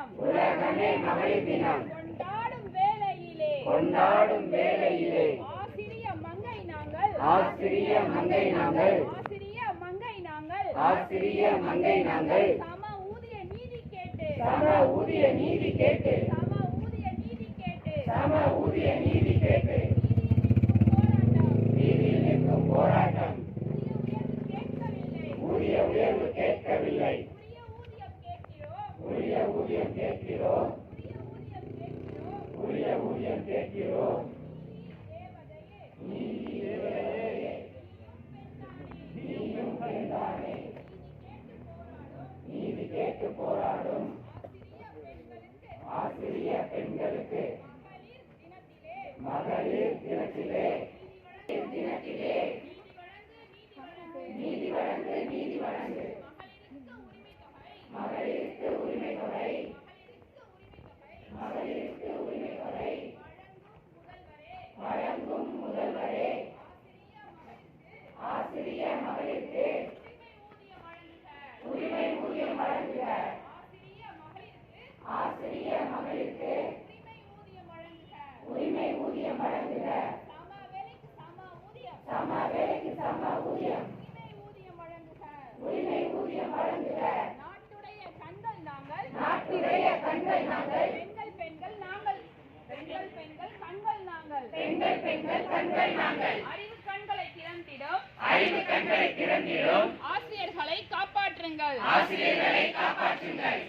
தினம். உலகமே மகளிர் தினம். கொண்டாடும் வேளையிலே. கொண்டாடும் வேளையிலே. ஆசிரிய மங்கை நாங்கள். ஆசிரிய மங்கை நாங்கள். ஆசிரிய மங்கை நாங்கள். ஆசிரிய மங்கை நாங்கள். சம ஊதிய நீதி கேட்டு. சம ஊதிய நீதி கேட்டு சம ஊதிய நீதி கேட்டு சம ஊதிய நீதி கேட்டு நீதியில் நிற்கும் போராட்டம் வீதியில் நிற்கும் போராட்டம் ஊதிய உயர்வு கேட்கவில்லை ஊதிய உயர்வு கேட்கவில்லை உரிய ஊதியம் கேட்கிறோம். உரிய ஊதியம் கேட்கிறோம். நீதி நீயும் பெண்தானே நீதி கேட்டு போராடும். ஆசிரிய பெண்களுக்கு மகளிர் தினத்திலே தினத்திலே நீதி வழங்கு நீதி வழங்கு. மகளிருக்கு உரிமை தொகை மகளிருக்கு உரிமை தொகை மகளிருக்கு உரிமை தொகை வழங்கும் முதல்வரே ஆசிரிய மகளிருக்கு உரிமை ஊதியம் வழங்குக. ஆசிரிய மகளிருக்கு உரிமை ஊதியம் வழங்குக சம வேலைக்கு சம ஊதியம் உரிமை ஊதியம் வழங்குக. நாட்டுடைய கண்கள் நாங்கள். நாட்டுடைய கண்கள் நாங்கள் பெண்கள் பெண்கள் நாங்கள் பெண்கள் பெண்கள் கண்கள் நாங்கள் பெண்கள் கண்கள் நாங்கள். அறிவு கண்களை திறந்திடும். அறிவு கண்களை திறந்திடும். ஆசிரியர்களை காப்பாற்றுங்கள். ஆசிரியர்களை காப்பாற்றுங்கள்.